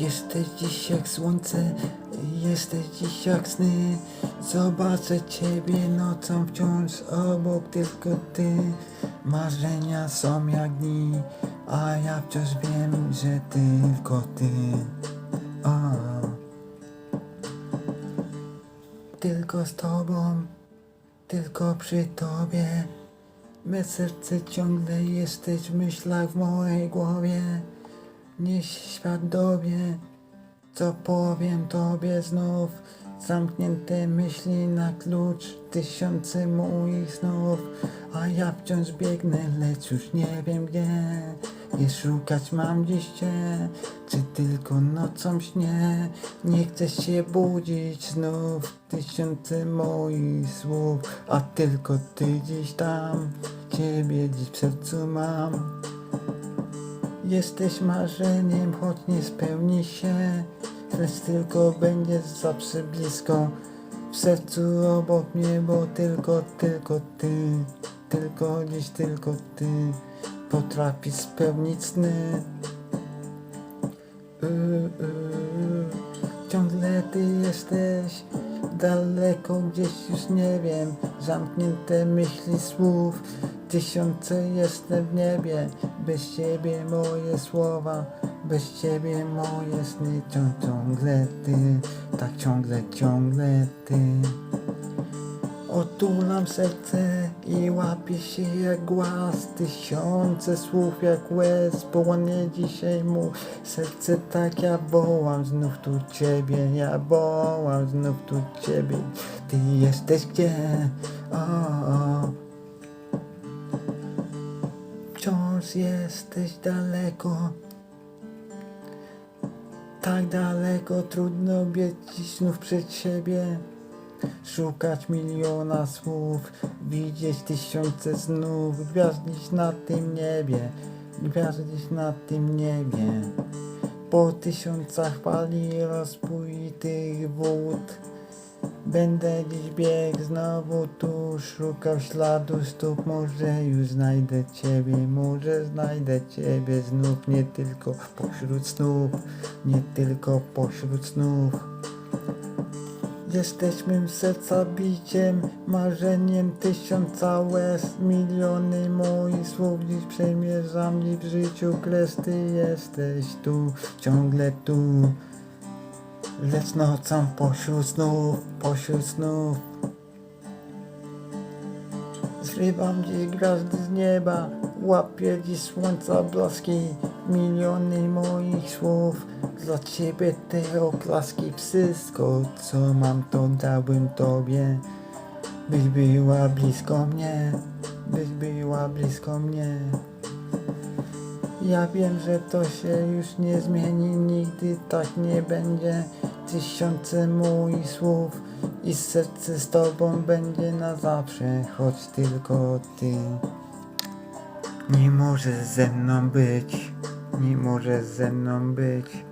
Jesteś dziś jak słońce, jesteś dziś jak sny. Zobaczę ciebie nocą wciąż obok tylko ty. Marzenia są jak dni, a ja wciąż wiem, że tylko ty. O. Tylko z tobą, tylko przy tobie. Me serce ciągle jesteś w myślach w mojej głowie. Nieś świat dowie, co powiem tobie znów. Zamknięte myśli na klucz, tysiące moich snów. A ja wciąż biegnę, lecz już nie wiem gdzie. Nie szukać mam dziś cię, czy tylko nocą śnię. Nie chcę się budzić znów, tysiące moich słów. A tylko ty dziś tam, ciebie dziś w sercu mam. Jesteś marzeniem, choć nie spełni się, lecz tylko będziesz zawsze blisko. W sercu obok mnie, bo tylko, tylko ty, tylko dziś tylko ty potrafisz spełnić sny. Yy, yy, ciągle ty jesteś daleko gdzieś już nie wiem zamknięte myśli słów tysiące jestem w niebie bez ciebie moje słowa bez ciebie moje sny Cią- ciągle ty tak ciągle ciągle ty Otulam serce i łapię się jak głaz Tysiące słów jak łez Połanie dzisiaj mu serce tak ja wołam Znów tu ciebie, ja wołam Znów tu ciebie Ty jesteś gdzie? O. Wciąż jesteś daleko. Tak daleko trudno biec znów przed siebie. Szukać miliona słów, widzieć tysiące snów, gwiazd dziś na tym niebie, gwiazd dziś na tym niebie. Po tysiącach pali rozpójtych wód, będę dziś biegł znowu tu, szukał śladu stóp, może już znajdę ciebie, może znajdę ciebie znów, nie tylko pośród snów, nie tylko pośród snów. Jesteś mym serca biciem, marzeniem tysiąca łez, miliony moich słów dziś przemierzam i w życiu kres, ty jesteś tu, ciągle tu. Lecz nocą pośród snów, pośród snów. Zrywam dziś gwiazdy z nieba, łapię dziś słońca blaski, miliony moich słów. Dla ciebie te oklaski, wszystko co mam to dałbym tobie. Byś była blisko mnie, byś była blisko mnie. Ja wiem, że to się już nie zmieni, nigdy tak nie będzie. Tysiące moich słów i serce z tobą będzie na zawsze, choć tylko ty. Nie możesz ze mną być, nie możesz ze mną być.